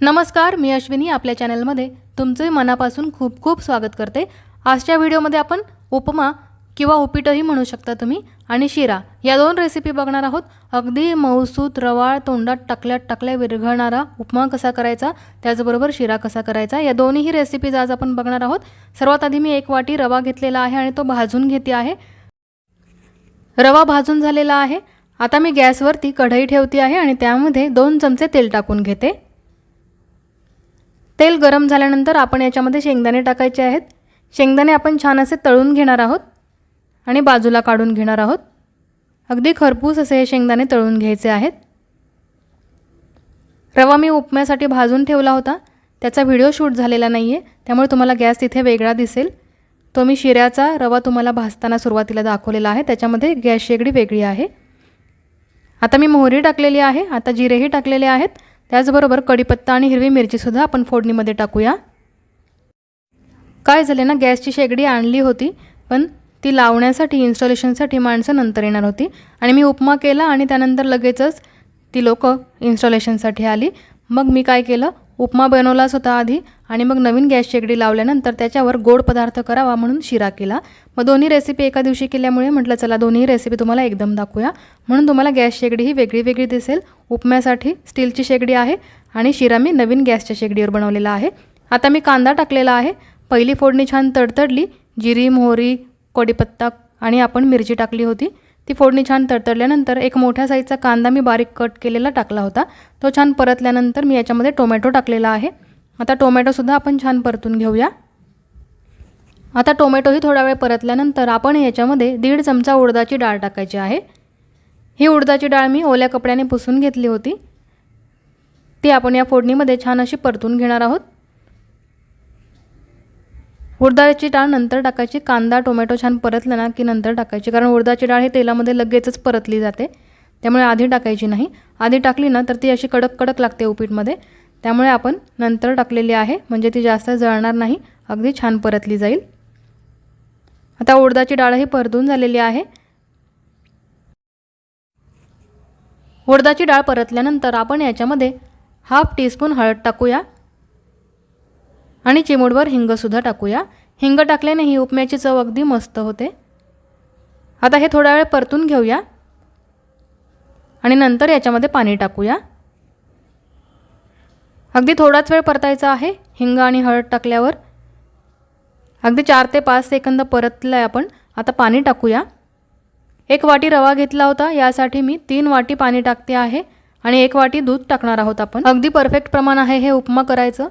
नमस्कार मी अश्विनी आपल्या चॅनलमध्ये तुमचे मनापासून खूप खूप स्वागत करते. आजच्या व्हिडिओमध्ये आपण उपमा किंवा उपीटही म्हणू शकता तुम्ही आणि शिरा या दोन रेसिपी बघणार आहोत. अगदी मऊसूत रवाळ तोंडात टाकल्या टाकल्या विरघळणारा उपमा कसा करायचा त्याचबरोबर शिरा कसा करायचा या दोन्ही रेसिपीज आज आपण बघणार आहोत. सर्वात आधी मी एक वाटी रवा घेतलेला आहे आणि तो भाजून घेते आहे. रवा भाजून झालेला आहे. आता मी गॅसवरती कढई ठेवते आहे आणि त्यामध्ये दोन चमचे तेल टाकून घेते. तेल गरम झाल्यानंतर आपण याच्यामध्ये शेंगदाणे टाकायचे आहेत. शेंगदाणे आपण छान असे तळून घेणार आहोत आणि बाजूला काढून घेणार आहोत. अगदी खरपूस असे हे शेंगदाणे तळून घ्यायचे आहेत. रवा मी उपम्यासाठी भाजून ठेवला होता. त्याचा व्हिडिओ शूट झालेला नाही आहे त्यामुळे तुम्हाला गॅस तिथे वेगळा दिसेल. तो मी शिऱ्याचा रवा तुम्हाला भाजताना सुरुवातीला दाखवलेला आहे. त्याच्यामध्ये गॅस शेगडी वेगळी आहे. आता मी मोहरी टाकलेली आहे आता जिरेही टाकलेले आहेत. त्याचबरोबर कढीपत्ता आणि हिरवी मिरचीसुद्धा आपण फोडणीमध्ये टाकूया. काय झाले ना गॅसची शेगडी आणली होती पण ती लावण्यासाठी इन्स्टॉलेशनसाठी माणसं नंतर येणार होती. आणि मी उपमा केला आणि त्यानंतर लगेचच ती लोकं इन्स्टॉलेशनसाठी आली. मग मी काय केलं उपमा बनवलाच होता आधी आणि मग नवीन गॅस शेगडी लावल्यानंतर त्याच्यावर गोड पदार्थ करावा म्हणून शिरा केला. मग दोन्ही रेसिपी एका दिवशी केल्यामुळे म्हटलं चला दोन्ही रेसिपी तुम्हाला एकदम दाखवूया. म्हणून तुम्हाला गॅस शेगडी ही वेगळी वेगळी दिसेल. उपम्यासाठी स्टीलची शेगडी आहे आणि शिरा मी नवीन गॅसच्या शेगडीवर बनवलेला आहे. आता मी कांदा टाकलेला आहे. पहिली फोडणी छान तडतडली. जिरी मोहरी कडीपत्ता आणि आपण मिरची टाकली होती. ती फोडणी छान तडतडल्यानंतर एक मोठ्या साईजचा कांदा मी बारीक कट केलेला टाकला होता. तो छान परतल्यानंतर मी याच्यामध्ये टोमॅटो टाकलेला आहे. आता टोमॅटोसुद्धा आपण छान परतून घेऊया. आता टोमॅटोही थोडा वेळ परतल्यानंतर आपण याच्यामध्ये दीड चमचा उडदाची डाळ टाकायची आहे. ही उडदाची डाळ मी ओल्या कपड्याने पुसून घेतली होती. ती आपण या फोडणीमध्ये छान अशी परतून घेणार आहोत. उडदाची डाळ नंतर टाकायची. कांदा टोमॅटो छान परतलं ना की नंतर टाकायची. कारण उडदाची डाळ ही तेलामध्ये लगेचच परतली जाते. त्यामुळे आधी टाकायची नाही. आधी टाकली ना तर ती अशी कडक कडक लागते उपीटमध्ये. त्यामुळे आपण नंतर टाकलेली आहे म्हणजे ती जास्त जळणार नाही अगदी छान परतली जाईल. आता उडदाची डाळ ही परतून झालेली आहे. उडदाची डाळ परतल्यानंतर आपण याच्यामध्ये हाफ टीस्पून हळद टाकूया. आणि चिमूडवर हिंगसुद्धा टाकूया. हिंग टाकल्याने ही उपम्याची चव अगदी मस्त होते. आता हे थोडा वेळ परतून घेऊया. आणि नंतर याच्यामध्ये पाणी टाकूया. अगदी थोडाच वेळ परतायचा आहे. हिंग आणि हळद टाकल्यावर अगदी चार ते पाच सेकंद परतलं आहे आपण. आता पाणी टाकूया. एक वाटी रवा घेतला होता. यासाठी मी तीन वाटी पाणी टाकते आहे आणि एक वाटी दूध टाकणार आहोत आपण. अगदी परफेक्ट प्रमाण आहे हे उपमा करायचं.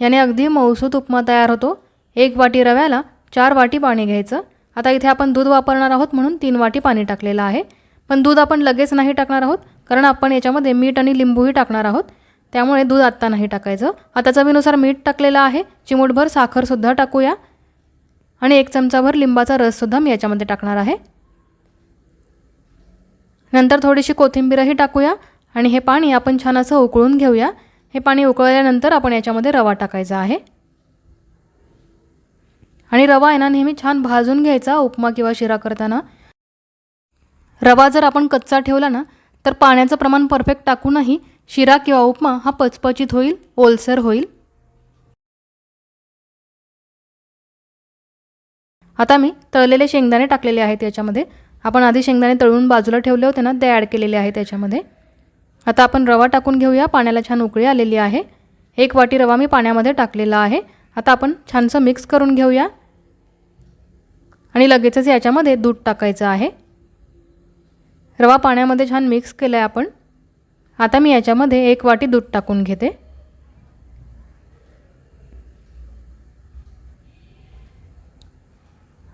याने अगदी मऊसूत उपमा तयार होतो. एक वाटी रव्याला चार वाटी पाणी घ्यायचं. आता इथे आपण दूध वापरणार आहोत म्हणून तीन वाटी पाणी टाकलेलं आहे. पण दूध आपण लगेच नाही टाकणार आहोत कारण आपण याच्यामध्ये मीठ आणि लिंबूही टाकणार आहोत. त्यामुळे दूध आत्ता नाही टाकायचं. आता चवीनुसार मीठ टाकलेलं आहे. चिमूटभर साखरसुद्धा टाकूया. आणि एक चमचाभर लिंबाचा रससुद्धा मी याच्यामध्ये टाकणार आहे. नंतर थोडीशी कोथिंबीरही टाकूया. आणि हे पाणी आपण छान असं उकळून घेऊया. हे पाणी उकळल्यानंतर आपण याच्यामध्ये रवा टाकायचा आहे. आणि रवा आहे ना नेहमी छान भाजून घ्यायचा उपमा किंवा शिरा करताना. रवा जर आपण कच्चा ठेवला ना तर पाण्याचं प्रमाण परफेक्ट टाकूनही शिरा किंवा उपमा हा पचपचित होईल ओलसर होईल. आता मी तळलेले शेंगदाणे टाकलेले आहेत याच्यामध्ये. आपण आधी शेंगदाणे तळून बाजूला ठेवले होते ना ते ॲड केलेले आहे त्याच्यामध्ये आता आपण रवा टाकून घेऊया पाण्याला छान उकळी आलेली आहे. एक वाटी रवा मी पाण्यामध्ये टाकलेला आहे. आता आपण छानसं मिक्स करून घेऊया. आणि लगेचच याच्यामध्ये दूध टाकायचं आहे. रवा पाण्यामध्ये छान मिक्स केलं आहे आपण. आता मी याच्यामध्ये एक वाटी दूध टाकून घेते.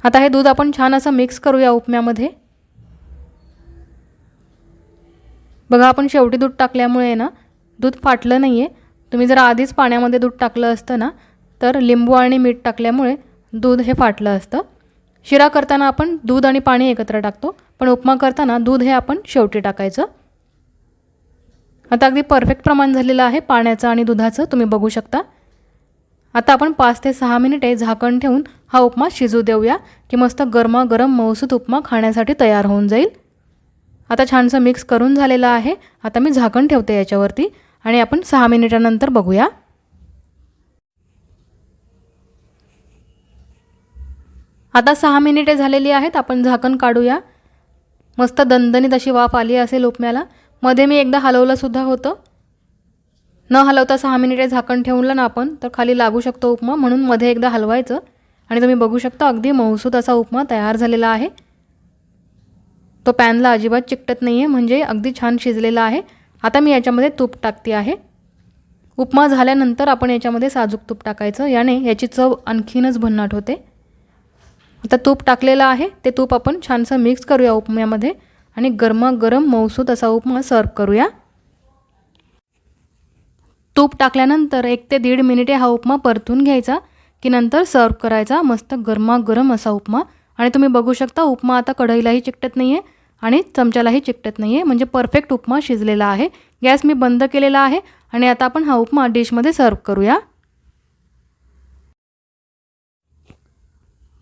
आता हे दूध आपण छान असं मिक्स करूया उपम्यामध्ये. बघा आपण शेवटी दूध टाकल्यामुळे ना दूध फाटलं नाही आहे तुम्ही जर आधीच पाण्यामध्ये दूध टाकलं असतं ना तर लिंबू आणि मीठ टाकल्यामुळे दूध हे फाटलं असतं. शिरा करताना आपण दूध आणि पाणी एकत्र टाकतो पण उपमा करताना दूध हे आपण शेवटी टाकायचं. आता अगदी परफेक्ट प्रमाण झालेलं आहे पाण्याचं आणि दुधाचं तुम्ही बघू शकता. आता आपण पाच ते सहा मिनिटे झाकण ठेवून हा उपमा शिजू देऊया की मस्त गरमागरम मऊसूत उपमा खाण्यासाठी तयार होऊन जाईल. आता छानसं मिक्स करून झालेलं आहे. आता मी झाकण ठेवते याच्यावरती आणि आपण सहा मिनिटानंतर बघूया. आता सहा मिनिटे झालेली आहेत आपण झाकण काढूया. मस्त दणदणीत अशी वाफ आली असेल उपम्याला मध्ये मी एकदा हलवलंसुद्धा होतं. न हलवता सहा मिनिटे झाकण ठेवलं ना आपण तर खाली लागू शकतो उपमा म्हणून मध्ये एकदा हलवायचं. आणि तुम्ही बघू शकता अगदी मऊसूत असा उपमा तयार झालेला आहे. तो पॅनला अजिबात चिकटत नाही आहे म्हणजे अगदी छान शिजलेला आहे. आता मी याच्यामध्ये तूप टाकते आहे. उपमा झाल्यानंतर आपण याच्यामध्ये साजूक तूप टाकायचं. याने याची चव आणखीनच भन्नाट होते. आता तूप टाकलेलं आहे. ते तूप आपण छानसं मिक्स करूया उपम्यामध्ये. आणि गरमागरम मौसूद असा उपमा सर्व करूया. तूप टाकल्यानंतर एक ते दीड मिनिटे हा उपमा परतून घ्यायचा की नंतर सर्व करायचा मस्त गरमागरम असा उपमा. आणि तुम्ही बघू शकता उपमा आता कढईलाही चिकटत नाही आहे आणि चमच्यालाही चिकटत नाही आहे म्हणजे परफेक्ट उपमा शिजलेला आहे. गॅस मी बंद केलेला आहे आणि आता आपण हा उपमा डिशमध्ये सर्व करूया.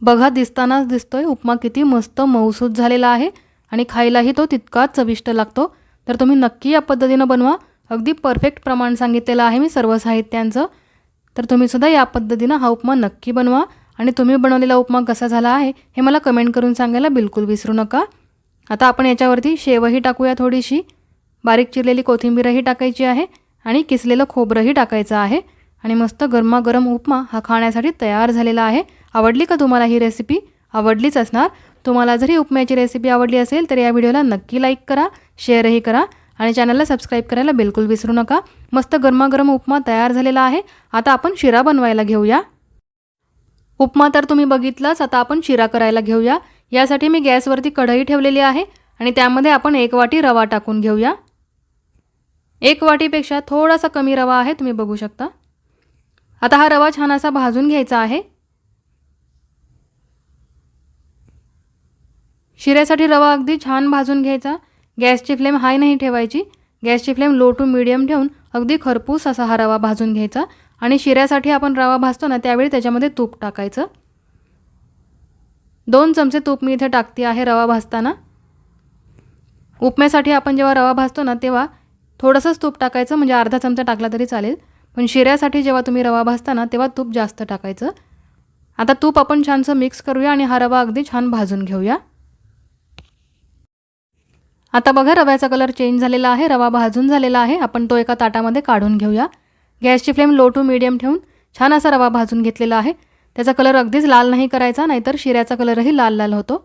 बघा दिसतानाच दिसतोय उपमा किती मस्त मऊसूत झालेला आहे. आणि खायलाही तो तितकाच चविष्ट लागतो. तर तुम्ही नक्की या पद्धतीनं बनवा. अगदी परफेक्ट प्रमाण सांगितलेलं आहे मी सर्व साहित्यांचं. तर तुम्हीसुद्धा या पद्धतीनं हा उपमा नक्की बनवा. आणि तुम्ही बनवलेला उपमा कसा झाला आहे हे मला कमेंट करून सांगायला बिलकुल विसरू नका. आता आपण याच्यावरती शेवही टाकूया थोडीशी. बारीक चिरलेली कोथिंबीरही टाकायची आहे आणि किसलेलं खोबरंही टाकायचं आहे. आणि मस्त गरमागरम उपमा हा खाण्यासाठी तयार झालेला आहे. आवडली का तुम्हाला ही रेसिपी आवडलीच असणार. तुम्हाला जरी उपम्याची रेसिपी आवडली असेल तर या व्हिडिओला नक्की लाईक करा शेअरही करा आणि चॅनलला सबस्क्राईब करायला बिलकुल विसरू नका. मस्त गरमागरम उपमा तयार झालेला आहे. आता आपण शिरा बनवायला घेऊया. उपमा तर तुम्ही बघितलाच आता आपण शिरा करायला घेऊया. यासाठी मी गॅसवरती कढई ठेवलेली आहे आणि त्यामध्ये आपण एक वाटी रवा टाकून घेऊया. एक वाटीपेक्षा थोडासा कमी रवा आहे तुम्ही बघू शकता. आता हा रवा छान असा भाजून घ्यायचा आहे. शिऱ्यासाठी रवा अगदी छान भाजून घ्यायचा. गॅसची फ्लेम हाय नाही ठेवायची. गॅसची फ्लेम लो टू मिडियम ठेवून अगदी खरपूस असा हा रवा भाजून घ्यायचा. आणि शिऱ्यासाठी आपण रवा भाजतो ना त्यावेळी त्याच्यामध्ये तूप टाकायचं. दोन चमचे तूप मी इथे टाकते आहे रवा भाजताना. उपम्यासाठी आपण जेव्हा रवा भाजतो ना तेव्हा थोडंसंच तूप टाकायचं म्हणजे अर्धा चमचा टाकला तरी चालेल. पण शिऱ्यासाठी जेव्हा तुम्ही रवा भाजता ना तेव्हा तूप जास्त टाकायचं. आता तूप आपण छानसं मिक्स करूया आणि हा रवा अगदी छान भाजून घेऊया. आता बघा रव्याचा कलर चेंज झालेला आहे रवा भाजून झालेला आहे. आपण तो एका ताटामध्ये काढून घेऊया. गॅसची फ्लेम लो टू मिडियम ठेवून छान असा रवा भाजून घेतलेला आहे. त्याचा कलर अगदीच लाल नाही करायचा नाहीतर शिऱ्याचा कलरही लाल लाल होतो.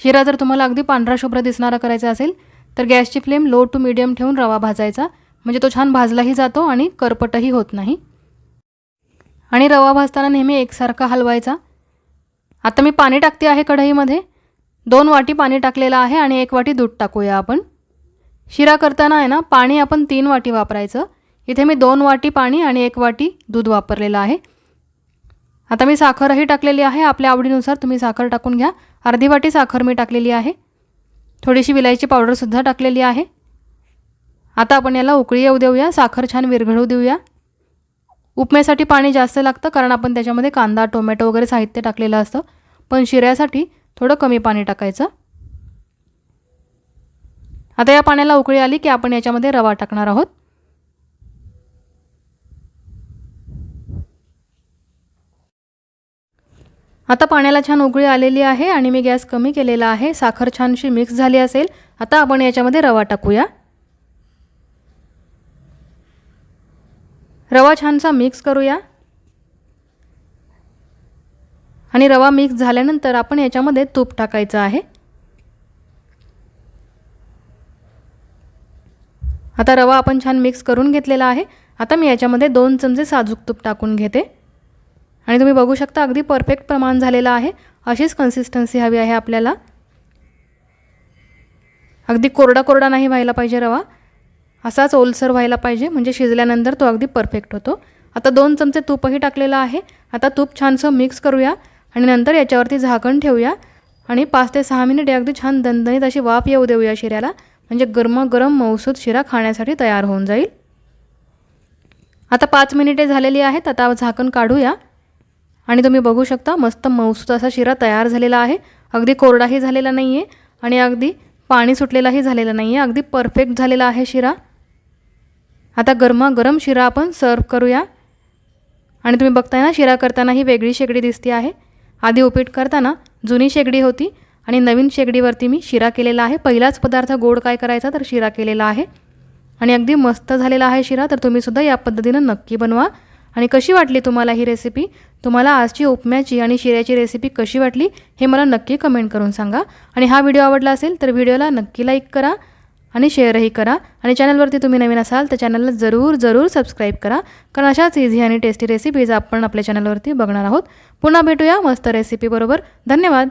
शिरा जर तुम्हाला अगदी पांढरा शुभ्र दिसणारा करायचा असेल तर गॅसची फ्लेम लो टू मिडियम ठेवून रवा भाजायचा. म्हणजे तो छान भाजलाही जातो आणि करपटही होत नाही. आणि रवा भाजताना नेहमी एकसारखा हलवायचा. आता मी पाणी टाकते आहे कढईमध्ये. दोन वाटी पाणी टाकलेलं आहे आणि एक वाटी दूध टाकूया आपण. शिरा करताना आहे ना पाणी आपण तीन वाटी वापरायचं. इथे मी दोन वाटी पाणी आणि एक वाटी दूध वापरलेलं आहे. आता मी साखरही टाकलेली आहे. आपल्या आवडीनुसार तुम्ही साखर टाकून घ्या. अर्धी वाटी साखर मी टाकलेली आहे. थोडीशी विलायची पावडरसुद्धा टाकलेली आहे. आता आपण याला उकळी येऊ देऊया. साखर छान विरघळू देऊया. उपम्यासाठी पाणी जास्त लागतं कारण आपण त्याच्यामध्ये कांदा टोमॅटो वगैरे साहित्य टाकलेलं असतं. पण शिऱ्यासाठी थोडं कमी पाणी टाकायचं. आता या पाण्याला उकळी आली की आपण याच्यामध्ये रवा टाकणार आहोत. आता पाण्याला छान उकळी आलेली आहे आणि मी गॅस कमी केलेला आहे. साखर छानशी मिक्स झाली असेल. आता आपण याच्यामध्ये रवा टाकूया. रवा छानसा मिक्स करूया. आणि रवा मिक्स झाल्यानंतर आपण याच्यामध्ये तूप टाकायचं आहे. आता रवा आपण छान मिक्स करून घेतलेला आहे. आता मी याच्यामध्ये दोन चमचे साजूक तूप टाकून घेते. आणि तुम्ही बघू शकता अगदी परफेक्ट प्रमाण झालेलं आहे. अशीच कन्सिस्टन्सी हवी आहे आपल्याला. अगदी कोरडा कोरडा नाही व्हायला पाहिजे रवा. असाच ओलसर व्हायला पाहिजे म्हणजे शिजल्यानंतर तो अगदी परफेक्ट होतो. आता दोन चमचे तूपही टाकलेलं आहे. आता तूप छानसं मिक्स करूया. आणि नंतर याच्यावरती झाकण ठेवूया. आणि पाच ते सहा मिनिटे अगदी छान दणदणीत अशी वाफ येऊ देऊया शिऱ्याला. म्हणजे गरमागरम मौसूद शिरा खाण्यासाठी तयार होऊन जाईल. आता पाच मिनिटे झालेली आहेत. आता झाकण काढूया. आणि तुम्ही बघू शकता मस्त मौसूद असा शिरा तयार झालेला आहे. अगदी कोरडाही झालेला नाही आहे आणि अगदी पाणी सुटलेलाही झालेलं नाही आहे अगदी परफेक्ट झालेला आहे शिरा. आता गरमागरम शिरा आपण सर्व करूया. आणि तुम्ही बघताय ना शिरा करताना ही वेगळी शेगडी दिसते आहे. आधी उपीट करताना जुनी शेगडी होती आणि नवीन शेगडीवरती मी शिरा केलेला आहे. पहिलाच पदार्थ गोड काय करायचा तर शिरा केलेला आहे. आणि अगदी मस्त झालेला आहे शिरा तर तुम्हीसुद्धा या पद्धतीनं नक्की बनवा. आणि कशी वाटली तुम्हाला ही रेसिपी तुम्हाला आजची उपम्याची आणि शिऱ्याची रेसिपी कशी वाटली हे मला नक्की कमेंट करून सांगा. आणि हा व्हिडिओ आवडला असेल तर व्हिडिओला नक्की लाईक करा. आणि शेअरही करा. आणि चॅनलवरती तुम्ही नवीन असाल तर चॅनलला जरूर जरूर सबस्क्राईब करा. कारण अशाच इझी आणि टेस्टी रेसिपीज आपण आपल्या चॅनलवरती बघणार आहोत. पुन्हा भेटूया मस्त रेसिपीबरोबर धन्यवाद.